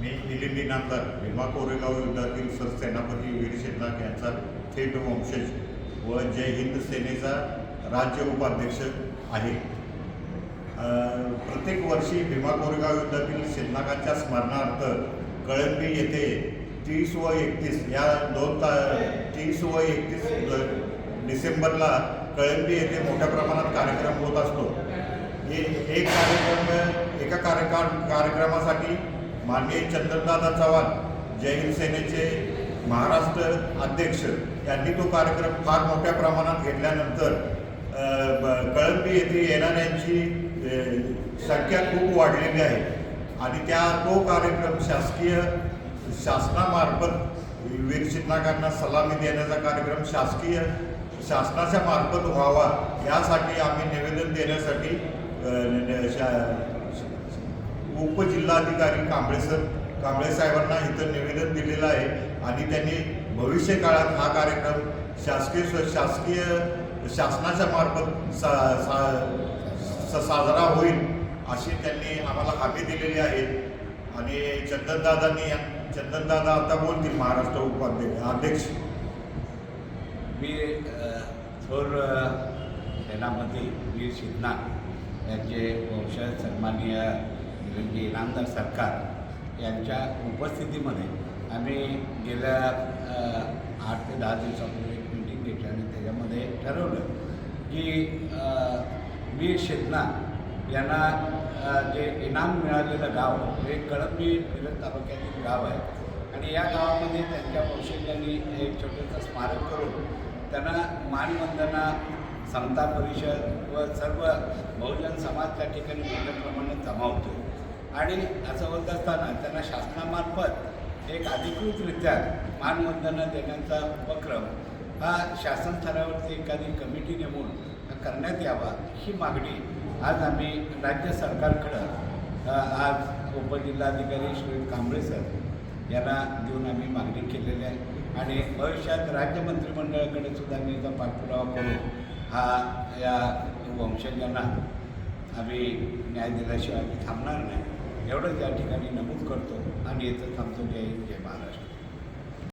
मी मिलिंद इनामदार भीमा कोरेगाव युद्धातील सरसेनापती वीर शिंदे यांचा थेट वंशज व जय हिंद सेनेचा राज्य उपाध्यक्ष आहे. प्रत्येक वर्षी भीमा कोरेगाव युद्धातील शेतनागाच्या स्मरणार्थ कळंबी येथे तीस व एकतीस या दोन ता तीस व एकतीस डिसेंबरला कळंबी येथे मोठ्या प्रमाणात कार्यक्रम होत असतो. हे एक कार्यक्रम एका कार्यक्रम कार्यक्रमासाठी माननीय चंद्रदादा चव्हाण जैन सेनेचे महाराष्ट्र अध्यक्ष यांनी तो कार्यक्रम फार मोठ्या प्रमाणात घेतल्यानंतर ब- कळंबी येथे येणाऱ्यांची संख्या खूप वाढलेली आहे. आणि त्या तो कार्यक्रम शासकीय शासनामार्फत वीर शिवनागांना सलामी देण्याचा कार्यक्रम शासकीय शासनाच्या मार्फत व्हावा यासाठी आम्ही निवेदन देण्यासाठी शा- उपजिल्हाधिकारी कांबळे सर कांबळे साहेबांना इथं निवेदन दिलेलं आहे आणि त्यांनी भविष्य काळात हा कार्यक्रम शासकीय शासकीय शासनाच्या मार्फत सा सा- सा- साजरा होईल अशी त्यांनी आम्हाला हमी दिलेली आहे. आणि चंदनदादांनी चंदनदादा आता बोलतील महाराष्ट्र उपाध्यक्ष अध्यक्ष. मी थोर अ, सेनापती वीर शिवना यांचे वंशज सन्माननीय म्हणजे इनामदार सरकार यांच्या उपस्थितीमध्ये आम्ही गेल्या आठ ते दहा दिवसापूर्वी एक मीटिंग घेतली आणि त्याच्यामध्ये ठरवलं की मी वीर शेतना यांना जे इनाम मिळालेलं गाव हे कळंबी मिरज तालुक्यातील गाव आहे. आणि या गावामध्ये त्यांच्या कौशल्यांनी एक छोटंसं स्मारक करून त्यांना मानवंदना समता परिषद व सर्व बहुजन समाज त्या ठिकाणी मोठ्या प्रमाणात जमावतो आणि असं होत असताना त्यांना शासनामार्फत एक अधिकृतरित्या मानवंदना देण्याचा उपक्रम हा शासन स्तरावरती एखादी कमिटी नेमून करण्यात यावा ही मागणी आज आम्ही राज्य सरकारकडं आज उपजिल्हाधिकारी श्री कांबळे सर यांना देऊन आम्ही मागणी केलेली आहे. आणि भविष्यात राज्य मंत्रिमंडळाकडे सुद्धा आम्ही याचा पाठपुरावा करून हा या वंशजांना आम्ही न्याय दिल्याशिवाय आम्ही थांबणार नाही. एवढंच या ठिकाणी नमूद करतो आणि येथं थांबतो. जय जय महाराष्ट्र.